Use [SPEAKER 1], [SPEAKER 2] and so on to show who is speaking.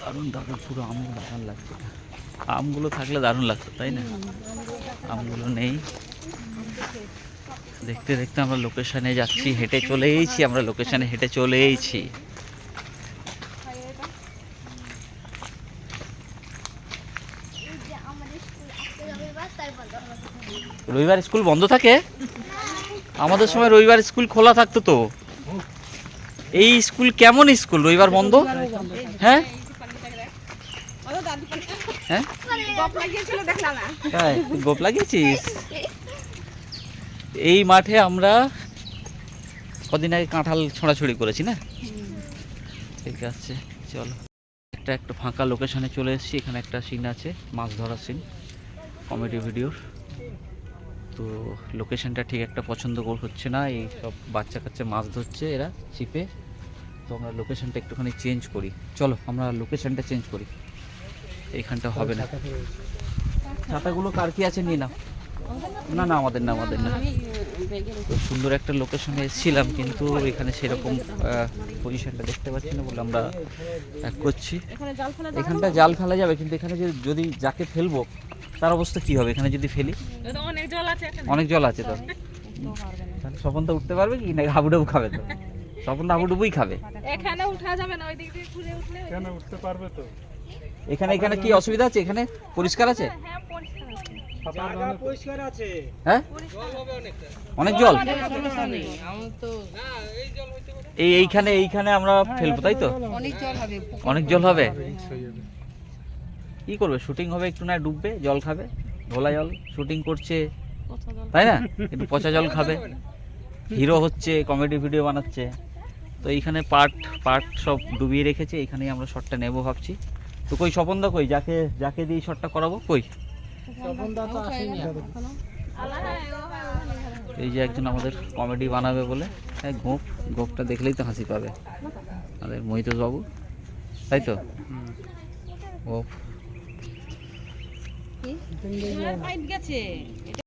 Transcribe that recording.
[SPEAKER 1] দারুণ দারুণ, পুরো আমের বাগান লাগছে। আমগুলো থাকলে দারুণ লাগতো, তাই না? আমগুলো নেই। দেখতে দেখতে আমরা লোকেশনে যাচ্ছি, হেঁটে চলেইছি, আমরা লোকেশনে হেঁটে চলেইছি। রবিবার স্কুল বন্ধ থাকে? আমাদের সময় রবিবার স্কুল খোলা থাকতো তো। এই স্কুল কেমন স্কুল? রবিবার বন্ধ? হ্যাঁ? হ্যাঁ? তাই গোপ লাগিয়েছিস? এই মাঠে আমরা কদিন আগে কাঁঠাল ছোঁড়াছুড়ি করেছি, না? ঠিক আছে, চলো। একটা একটা ফাঁকা লোকেশনে চলে এসেছি, এখানে একটা সিন আছে, মাছ ধরার সিন কমেডি ভিডিওর তো লোকেশনটা ঠিক একটা পছন্দ হচ্ছে না। এই সব বাচ্চা কাচ্চা মাছ ধরছে এরা ছিপে তো আমরা লোকেশনটা একটুখানি চেঞ্জ করি। চলো, আমরা লোকেশনটা চেঞ্জ করি। এইখানটা হবে না। ছাতাগুলো কার কি আছে নিয়ে নাও। না না, আমাদের না আমাদের না। সুন্দর একটা লোকেশনে এসেছিলাম, কিন্তু এখানে সেরকম পজিশনটা দেখতে পাচ্ছি না বলে আমরা করছি। এখানটা জাল ফেলা যাবে, কিন্তু এখানে যদি যাকে ফেলব তার অবস্থা কি হবে? এখানে যদি ফেলি?
[SPEAKER 2] অনেক জল আছে এখানে।
[SPEAKER 1] অনেক জল আছে তো তাহলে স্বপনটা উঠতে পারবে কি? না হাবুডুবু খাবে তো? স্বপন হাবুডুবুই খাবে।
[SPEAKER 2] এখানে উঠা যাবে না ওই দিক দিয়ে ঘুরে উঠলে
[SPEAKER 3] কেন উঠতে পারবে তো?
[SPEAKER 1] এখানে এখানে কি অসুবিধা আছে? এখানে পরিষ্কার আছে?
[SPEAKER 2] হ্যাঁ পরিষ্কার আছে।
[SPEAKER 3] জায়গা পরিষ্কার আছে।
[SPEAKER 1] হ্যাঁ? অনেক জল?
[SPEAKER 4] তো
[SPEAKER 1] এই এইখানে এইখানে আমরা ফেলব তাই তো?
[SPEAKER 4] অনেক জল হবে
[SPEAKER 1] অনেক জল হবে? কি করবে? শুটিং হবে একটু না ডুববে? জল খাবে? ঘোলা জল? শুটিং করছে? তাই না? একটু পচা জল খাবে? হিরো হচ্ছে কমেডি ভিডিও বানাচ্ছে। তো এইখানে পার্ট পার্ট সব ডুবিয়ে রেখেছে এইখানেই আমরা শটটা নেব ভাবছি। তো কই স্বপনদা কই? যাকে যাকে দিয়ে শটটা করাবো? কই? এই যে একজন আমাদের কমেডি বানাবে বলে। হ্যাঁ গোপ গোপটা দেখলেই তো হাসি পাবে। আমাদের মহিতোষ বাবু। তাই তো? গোপ।
[SPEAKER 2] গেছে